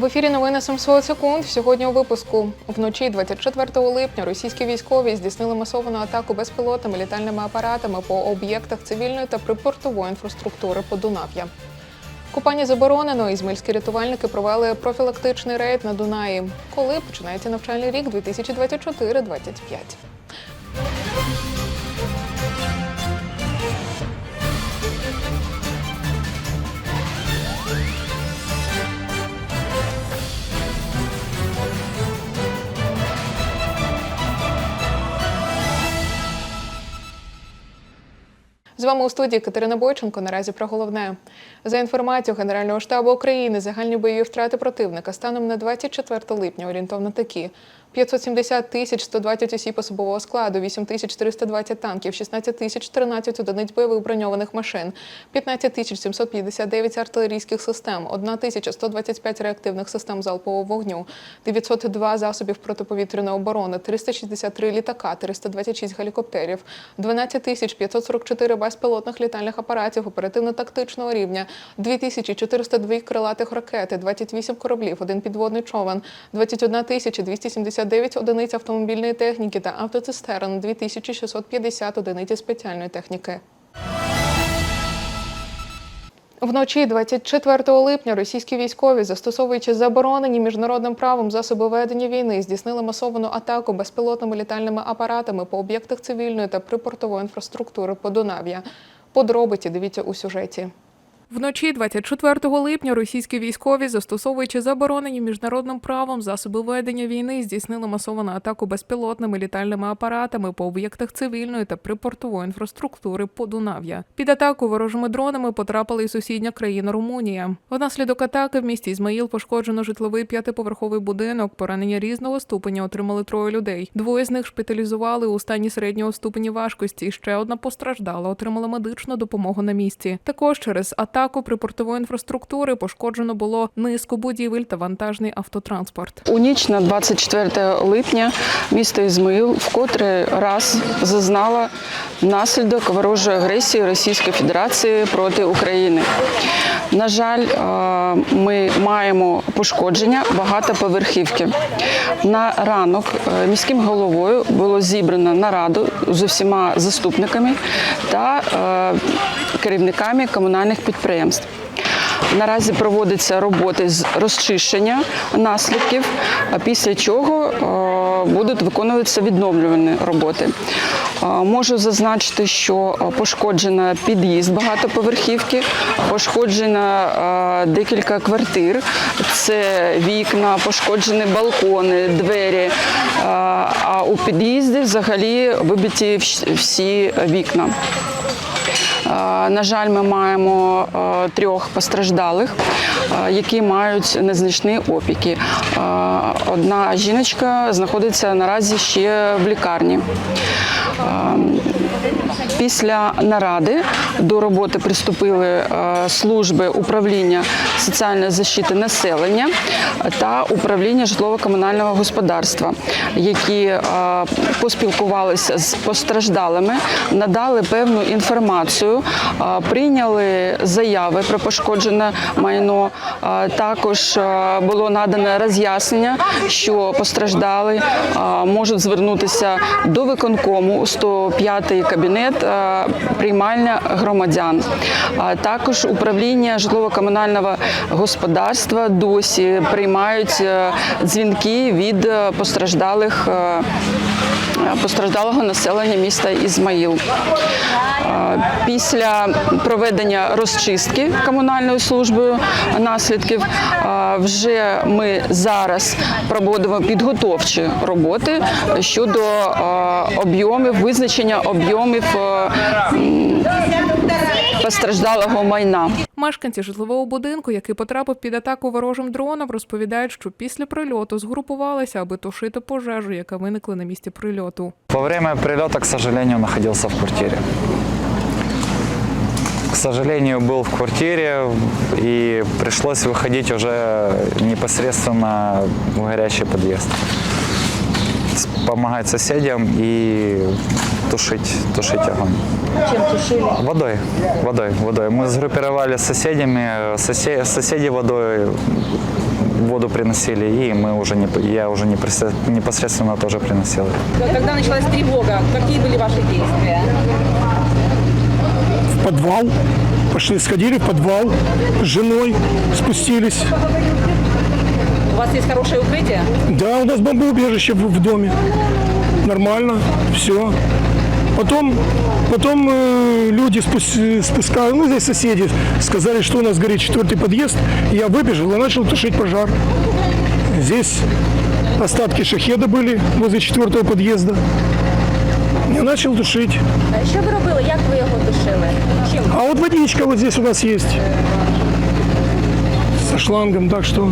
В ефірі новини 700 секунд. Сьогодні у випуску вночі 24 липня російські військові здійснили масовану атаку безпілотними літальними апаратами по об'єктах цивільної та припортової інфраструктури Подунав'я. Купання заборонено. Ізмельські рятувальники провели профілактичний рейд на Дунаї. Коли починається навчальний рік 2024-2025. З вами у студії Катерина Бойченко. Наразі про головне. За інформацією Генерального штабу України, загальні бойові втрати противника станом на 24 липня орієнтовно такі: 570 тисяч 120 осіб особового складу, 8 тисяч 420 танків, 16 тисяч 13 одиниць бойових броньованих машин, 15 тисяч 759 артилерійських систем, 1 тисяча 125 реактивних систем залпового вогню, 902 засобів протиповітряної оборони, 363 літака, 326 гелікоптерів, 12 тисяч 544 безпілотних літальних апаратів оперативно-тактичного рівня, 2402 крилатих ракети, 28 кораблів, один підводний човен, 21 тисяча 279 одиниць автомобільної техніки та автоцистерн, 2650 одиниць спеціальної техніки. Вночі 24 липня російські військові, застосовуючи заборонені міжнародним правом засоби ведення війни, здійснили масовану атаку безпілотними літальними апаратами по об'єктах цивільної та припортової інфраструктури Подунав'я. Подробиці дивіться у сюжеті. Вночі 24 липня російські військові, застосовуючи заборонені міжнародним правом засоби ведення війни, здійснили масовану атаку безпілотними літальними апаратами по об'єктах цивільної та припортової інфраструктури Подунав'я. Під атаку ворожими дронами потрапила і сусідня країна Румунія. Внаслідок атаки в місті Ізмаїл пошкоджено житловий п'ятиповерховий будинок. Поранення різного ступеня отримали троє людей. Двоє з них шпиталізували у стані середнього ступені важкості. Ще одна постраждала, отримала медичну допомогу на місці. Також через атаку припортової інфраструктури пошкоджено було низку будівель та вантажний автотранспорт. У ніч на 24 липня місто Ізмаїл вкотре раз зазнало наслідок ворожої агресії Російської Федерації проти України. На жаль, е, ми маємо пошкодження багатоповерхівки. На ранок е, міським головою було зібрано нараду з усіма заступниками та е, керівниками комунальних підприємств. Наразі проводиться роботи з розчищення наслідків, після чого будуть виконуватися відновлювані роботи. Можу зазначити, що пошкоджена під'їзд багатоповерхівки, пошкоджено е, декілька квартир. Це вікна, пошкоджені балкони, двері. А у під'їзді взагалі вибиті всі вікна. Е, На жаль, ми маємо е, трьох постраждалих, е, які мають незначні опіки. Одна жіночка знаходиться наразі ще в лікарні. Після наради до роботи приступили е, служби управління соціальної защити населення та управління житлово-комунального господарства, які е, поспілкувалися з постраждалими, надали певну інформацію, е, прийняли заяви про пошкоджене майно. Також було надане роз'яснення, що постраждали можуть звернутися до виконкому 105-й кабінет е, приймальня громадян. Також управління житлово-комунального господарства досі приймають е, дзвінки від е, постраждалих. Постраждалого населення міста Ізмаїл. Після проведення розчистки комунальною службою наслідків вже ми зараз проводимо підготовчі роботи щодо об'ємів, визначення об'ємів е, м, постраждалого майна. Мешканці житлового будинку, який потрапив під атаку ворожим дроном, розповідають, що після прильоту згрупувалися, аби тушити пожежу, яка виникла на місці прильоту. Во время прилета, к сожалению, находился в квартире. К сожалению, был в квартире и пришлось выходить уже непосредственно в горящий подъезд. Помогать соседям и тушить, тушить огонь. Чем тушили? Водой, водой, водой. Мы сгруппировали с соседями, сосе- соседи водой воду приносили, и мы уже не, я уже непосредственно, непосредственно тоже приносил. Когда началась тревога, какие были ваши действия? в подвал, пошли, сходили в подвал с женой, спустились. Вас есть хорошее укрытие? Да, у нас бомбоубежище в, в доме. Нормально, все. Потом, потом э, люди спус- спускают, ну здесь соседи сказали, что у нас горит четвертый подъезд. Я выбежал и начал тушить пожар. Здесь остатки шахеда были возле четвертого подъезда. Я начал тушить. Що ви робили? Як ви його тушили? Чим? А вот водичка вот здесь у нас есть. Со шлангом, так что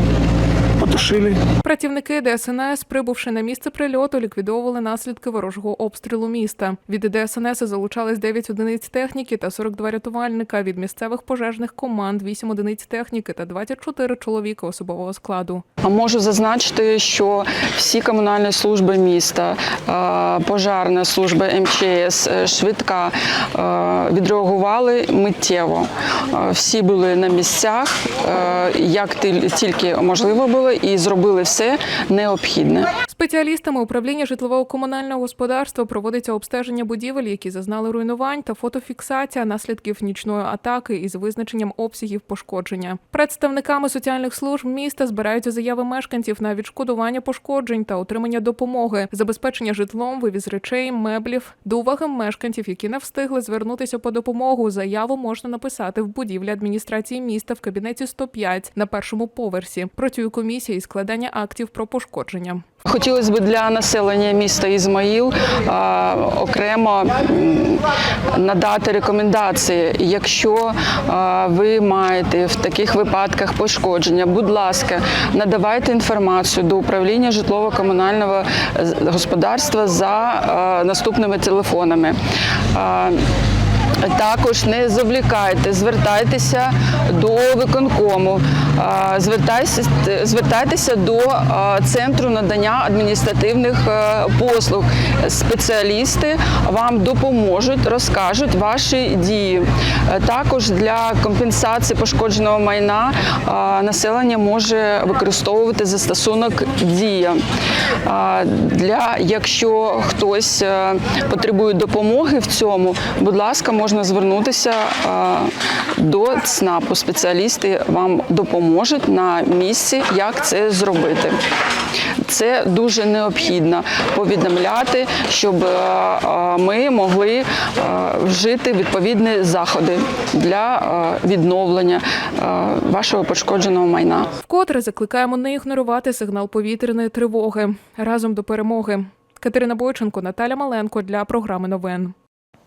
потушили. Працівники ДСНС, прибувши на місце прильоту, ліквідовували наслідки ворожого обстрілу міста. Від ДСНС залучались 9 одиниць техніки та 42 рятувальника. Від місцевих пожежних команд 8 одиниць техніки та 24 чоловіка особового складу. А Можу зазначити, що всі комунальні служби міста, е, пожарна служба МЧС, е, швидка е, відреагували миттєво. Всі були на місцях, як тільки можливо було, і зробили все необхідне. Спеціалістами управління житлово-комунального господарства проводиться обстеження будівель, які зазнали руйнувань, та фотофіксація наслідків нічної атаки із визначенням обсягів пошкодження. Представниками соціальних служб міста збираються заяви мешканців на відшкодування пошкоджень та отримання допомоги, забезпечення житлом, вивіз речей, меблів. До уваги мешканців, які не встигли звернутися по допомогу. Заяву можна написати в будівлі адміністрації міста в кабінеті 105 на першому поверсі. Працює комісія із складання актів про пошкодження. Хотілося б для населення міста Ізмаїл а, окремо надати рекомендації. Якщо а, ви маєте в таких випадках пошкодження, будь ласка, надавайте інформацію до управління житлово-комунального господарства за а, наступними телефонами. А, також не завлікайте, звертайтеся до виконкому, звертайтеся до центру надання адміністративних е, послуг. Спеціалісти вам допоможуть, розкажуть ваші дії. Е, Також для компенсації пошкодженого майна населення може використовувати застосунок дія. Для якщо хтось е, потребує допомоги в цьому, будь ласка, можна звернутися до ЦНАПу. Спеціалісти вам допоможуть на місці, як це зробити. Це дуже необхідно повідомляти, щоб е, е, ми могли е, вжити відповідні заходи для е, відновлення е, вашого пошкодженого майна. Вкотре закликаємо не ігнорувати сигнал повітряної тривоги разом до перемоги. Катерина Бойченко, Наталя Маленко для програми новин.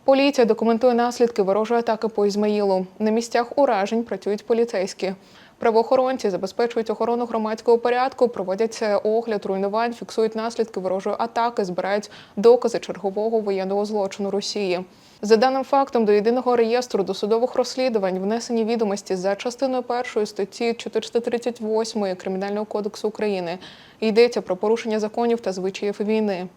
Поліція документує наслідки ворожої атаки по Ізмаїлу. На місцях уражень працюють поліцейські. Правоохоронці забезпечують охорону громадського порядку, проводять огляд руйнувань, фіксують наслідки ворожої атаки, збирають докази чергового воєнного злочину Росії. За даним фактом, до єдиного реєстру досудових розслідувань внесені відомості за частиною першої статті 438 Кримінального кодексу України. Йдеться про порушення законів та звичаїв війни.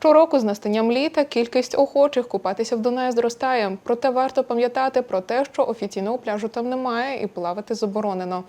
Щороку з настанням літа кількість охочих купатися в Дунаї зростає. Проте варто пам'ятати про те, що офіційного пляжу там немає і плавати заборонено.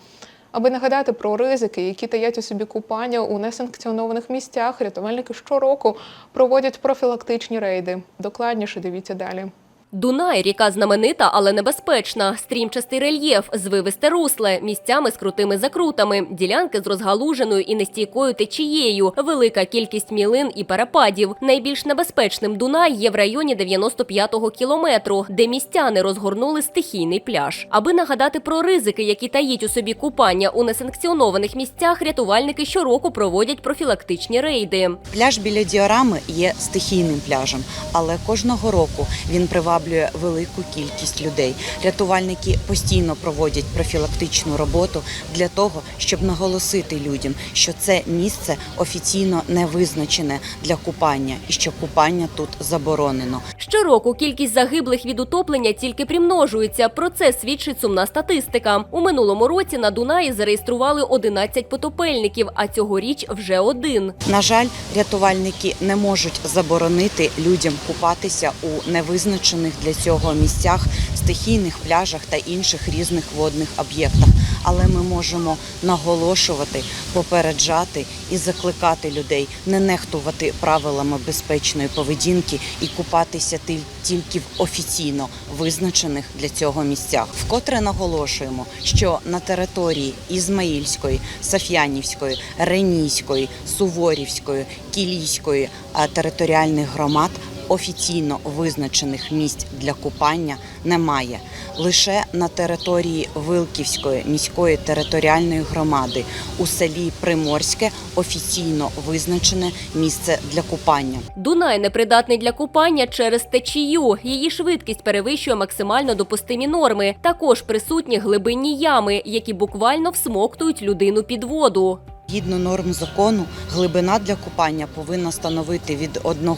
Аби нагадати про ризики, які таять у собі купання у несанкціонованих місцях, рятувальники щороку проводять профілактичні рейди. Докладніше дивіться далі. Дунай – ріка знаменита, але небезпечна. Стрімчастий рельєф, звивисте русле, місцями з крутими закрутами, ділянки з розгалуженою і нестійкою течією, велика кількість мілин і перепадів. Найбільш небезпечним Дунай є в районі 95-го кілометру, де містяни розгорнули стихійний пляж. Аби нагадати про ризики, які таїть у собі купання у несанкціонованих місцях, рятувальники щороку проводять профілактичні рейди. Пляж біля діорами є стихійним пляжем, але кожного року він приваблює велику кількість людей. Рятувальники постійно проводять профілактичну роботу для того, щоб наголосити людям, що це місце офіційно не визначене для купання і що купання тут заборонено. Щороку кількість загиблих від утоплення тільки примножується. Про це свідчить сумна статистика. У минулому році на Дунаї зареєстрували 11 потопельників, а цьогоріч вже один. На жаль, рятувальники не можуть заборонити людям купатися у невизначених спеціальних для цього місцях, стихійних пляжах та інших різних водних об'єктах. Але ми можемо наголошувати, попереджати і закликати людей не нехтувати правилами безпечної поведінки і купатися ти- тільки в офіційно визначених для цього місцях. Вкотре наголошуємо, що на території Ізмаїльської, Саф'янівської, Ренійської, Суворівської, Кілійської територіальних громад офіційно визначених місць для купання немає. Лише на території Вилківської міської територіальної громади у селі Приморське офіційно визначене місце для купання. Дунай непридатний для купання через течію. Її швидкість перевищує максимально допустимі норми. Також присутні глибинні ями, які буквально всмоктують людину під воду. Згідно норм закону, глибина для купання повинна становити від 1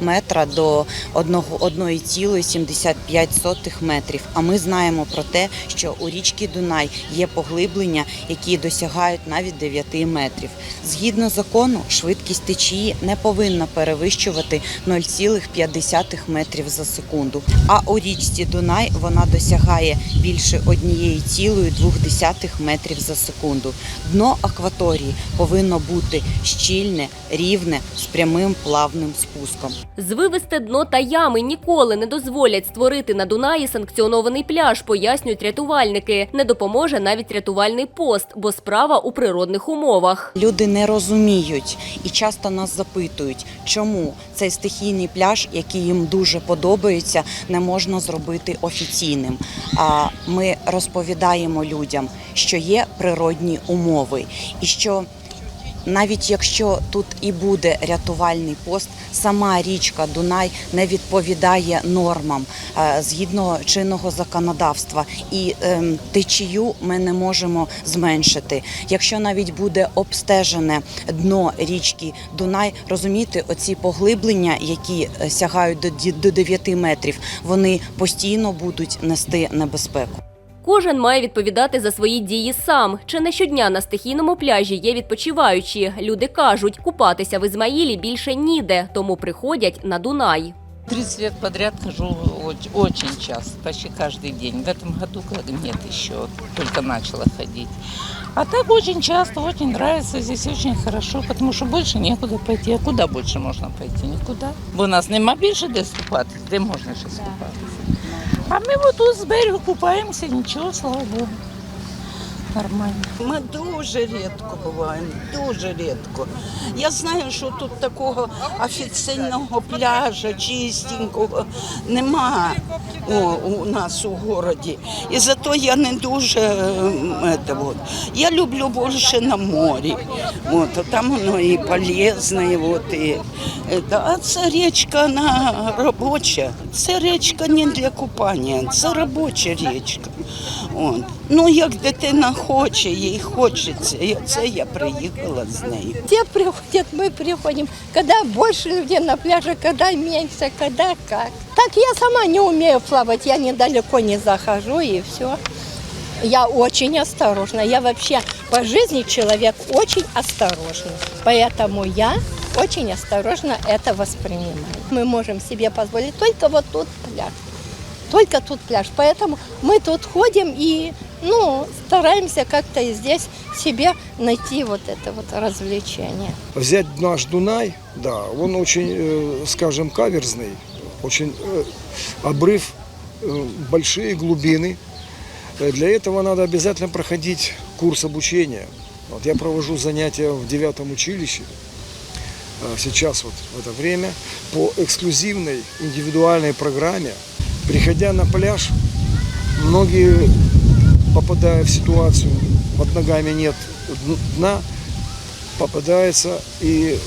метра до 1,75 метрів. А ми знаємо про те, що у річці Дунай є поглиблення, які досягають навіть 9 метрів. Згідно закону, швидкість течії не повинна перевищувати 0,5 метрів за секунду. А у річці Дунай вона досягає більше 1,2 метрів за секунду. Дно акваторії повинно бути щільне, рівне, з прямим плавним спуском. Звивисте дно та ями ніколи не дозволять створити на Дунаї санкціонований пляж, пояснюють рятувальники. Не допоможе навіть рятувальний пост, бо справа у природних умовах. Люди не розуміють і часто нас запитують, чому цей стихійний пляж, який їм дуже подобається, не можна зробити офіційним. А ми розповідаємо людям, що є природні умови, і що навіть якщо тут і буде рятувальний пост, сама річка Дунай не відповідає нормам е, згідно чинного законодавства, і ем, течію ми не можемо зменшити. Якщо навіть буде обстежене дно річки Дунай, розумієте, оці поглиблення, які е, сягають до ді- до 9 метрів, вони постійно будуть нести небезпеку. Кожен має відповідати за свої дії сам. Чи не щодня на стихійному пляжі є відпочиваючі? Люди кажуть, купатися в Ізмаїлі більше ніде, тому приходять на Дунай. 30 лет подряд хожу оч- очень часто, почти каждый день. В этом как нет еще, только начала ходить. А так очень часто, очень нравится, здесь очень хорошо, потому что больше некуда пойти. А куда больше можно пойти? Никуда. Бо нас нема більше де скупатися, де можна ще скупатися. А ми вот тут з берегу купаємося, нічого, слава Богу. Нормально. Ми дуже рідко буваємо, дуже рідко. Я знаю, що тут такого офіційного пляжа, чистенького нема о, у нас у городі. І зато я не дуже это вот. Я люблю більше на морі. От, там воно і полезне, от, і, а ця річка вона робоча. Це річка не для купання, це робоча річка. От. Ну, як дитина хоче, їй хочеться. І це я приїхала з нею. Те приходят, мы приходим. Когда больше людей на пляже, когда меньше, когда как. Так я сама не умею плавать, я недалеко не захожу и все. Я очень осторожна. Я вообще по жизни человек очень осторожный. Поэтому я очень осторожно это воспринимаю. Мы можем себе позволить только вот тут пляж. Только тут пляж. Поэтому мы тут ходим и ну, стараемся как-то и здесь себе найти вот это вот развлечение. Взять наш Дунай, да, он очень, э, скажем, каверзный, очень э, обрыв, э, большие глубины. Для этого надо обязательно проходить курс обучения. Вот я провожу занятия в девятом училище сейчас вот в это время по эксклюзивной индивидуальной программе. Приходя на пляж, многие попадая в ситуацию, под ногами нет дна, попадаются и э,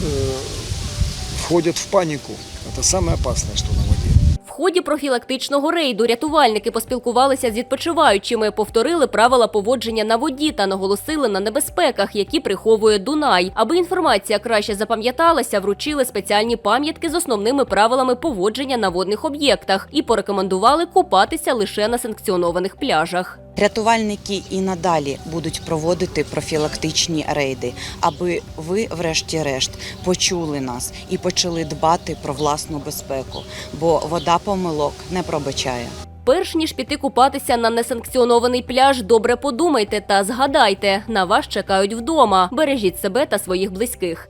входят в панику. Это самое опасное, что на воде. В ході профілактичного рейду рятувальники поспілкувалися з відпочиваючими, повторили правила поводження на воді та наголосили на небезпеках, які приховує Дунай. Аби інформація краще запам'яталася, вручили спеціальні пам'ятки з основними правилами поводження на водних об'єктах і порекомендували купатися лише на санкціонованих пляжах. Рятувальники і надалі будуть проводити профілактичні рейди, аби ви, врешті-решт, почули нас і почали дбати про власну безпеку, бо вода помилок не пробачає. Перш ніж піти купатися на несанкціонований пляж, добре подумайте та згадайте, на вас чекають вдома. Бережіть себе та своїх близьких.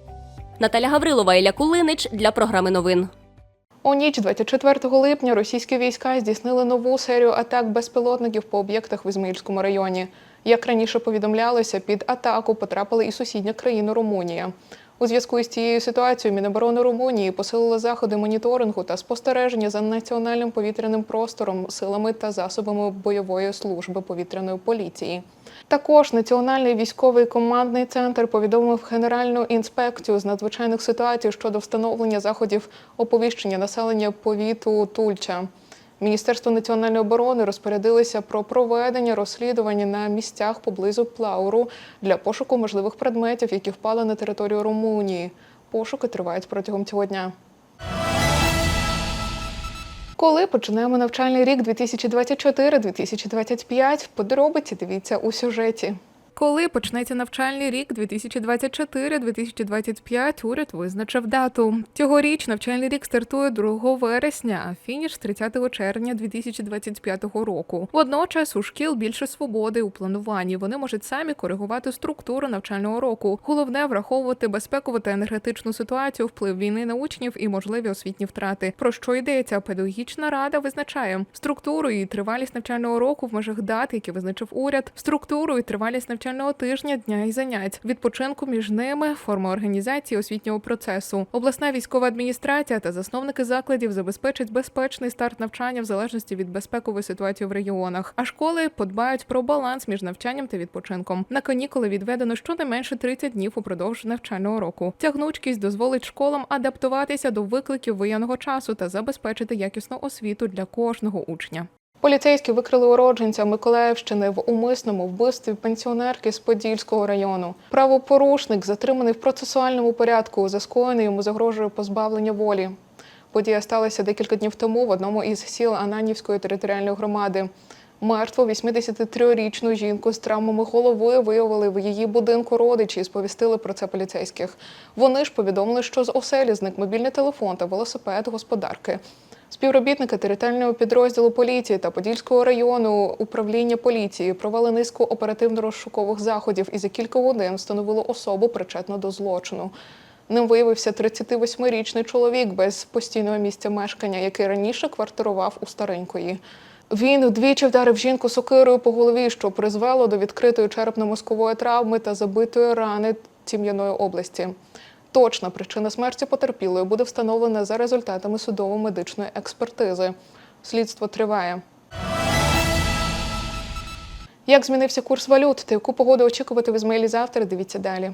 Наталя Гаврилова, Ілля Кулинич для програми новин. У ніч 24 липня російські війська здійснили нову серію атак безпілотників по об'єктах в Ізмаїльському районі. Як раніше повідомлялося, під атаку потрапили і сусідня країна Румунія. У зв'язку із цією ситуацією Міноборони Румунії посилили заходи моніторингу та спостереження за національним повітряним простором, силами та засобами бойової служби повітряної поліції. Також Національний військовий командний центр повідомив Генеральну інспекцію з надзвичайних ситуацій щодо встановлення заходів оповіщення населення повіту Тульча. Міністерство національної оборони розпорядилося про проведення розслідування на місцях поблизу Плауру для пошуку можливих предметів, які впали на територію Румунії. Пошуки тривають протягом цього дня. Коли починаємо навчальний рік 2024-2025, подробиці дивіться у сюжеті. Коли почнеться навчальний рік 2024-2025, уряд визначив дату. Цьогоріч навчальний рік стартує 2 вересня, а фініш 30 червня 2025 року. Водночас у шкіл більше свободи у плануванні. Вони можуть самі коригувати структуру навчального року. Головне враховувати безпекову та енергетичну ситуацію, вплив війни на учнів і можливі освітні втрати. Про що йдеться? Педагогічна рада визначає структуру і тривалість навчального року в межах дат, які визначив уряд, структуру і тривалість навчального тижня, дня і занять, відпочинку між ними, форма організації освітнього процесу. Обласна військова адміністрація та засновники закладів забезпечать безпечний старт навчання в залежності від безпекової ситуації в регіонах. А школи подбають про баланс між навчанням та відпочинком. На канікули відведено щонайменше 30 днів упродовж навчального року. Ця гнучкість дозволить школам адаптуватися до викликів воєнного часу та забезпечити якісну освіту для кожного учня. Поліцейські викрили уродженця Миколаївщини в умисному вбивстві пенсіонерки з Подільського району. Правопорушник затриманий в процесуальному порядку. За скоєне йому загрожує позбавлення волі. Подія сталася декілька днів тому в одному із сіл Ананівської територіальної громади. Мертву 83-річну жінку з травмами голови виявили в її будинку родичі і сповістили про це поліцейських. Вони ж повідомили, що з оселі зник мобільний телефон та велосипед господарки. Співробітники територіального підрозділу поліції та Подільського району управління поліції провели низку оперативно-розшукових заходів і за кілька годин встановили особу причетну до злочину. Ним виявився 38-річний чоловік без постійного місця мешкання, який раніше квартирував у старенької. Він двічі вдарив жінку сокирою по голові, що призвело до відкритої черепно-мозкової травми та забитої рани Тім'яної області. Точна причина смерті потерпілої буде встановлена за результатами судово-медичної експертизи. Слідство триває. Як змінився курс валют та яку погоду очікувати в Ізмаїлі завтра? Дивіться далі.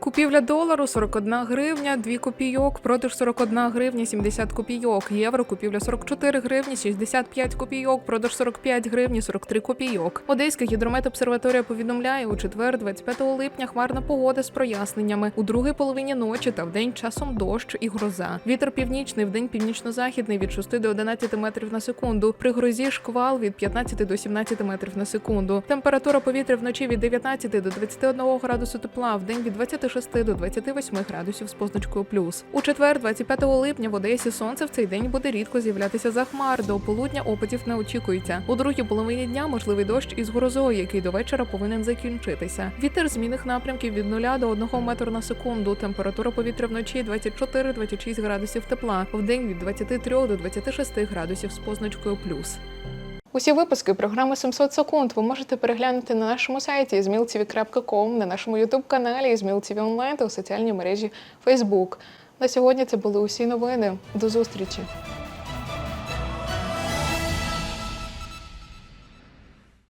Купівля долару 41 гривня, 2 копійок, продаж 41 гривня, 70 копійок. Євро купівля 44 гривні, 65 копійок, продаж 45 гривні, 43 копійок. Одеська гідрометобсерваторія повідомляє, у четвер, 25 липня, хмарна погода з проясненнями. У другій половині ночі та вдень часом дощ і гроза. Вітер північний, вдень північно-західний від 6 до 11 метрів на секунду. При грозі шквал від 15 до 17 метрів на секунду. Температура повітря вночі від 19 до 21 градусу тепла, вдень від 26 до 28 градусів з позначкою плюс. У четвер, 25 липня, в Одесі сонце в цей день буде рідко з'являтися за хмар. До полудня опитів не очікується. У другій половині дня можливий дощ із грозою, який до вечора повинен закінчитися. Вітер змінних напрямків від 0 до 1 метру на секунду. Температура повітря вночі 24-26 градусів тепла, вдень від 23 до 26 градусів з позначкою плюс. Усі випуски програми 700 секунд ви можете переглянути на нашому сайті zmiltv.com, на нашому ютуб-каналі змілтіві онлайн та у соціальній мережі Facebook. На сьогодні це були усі новини. До зустрічі!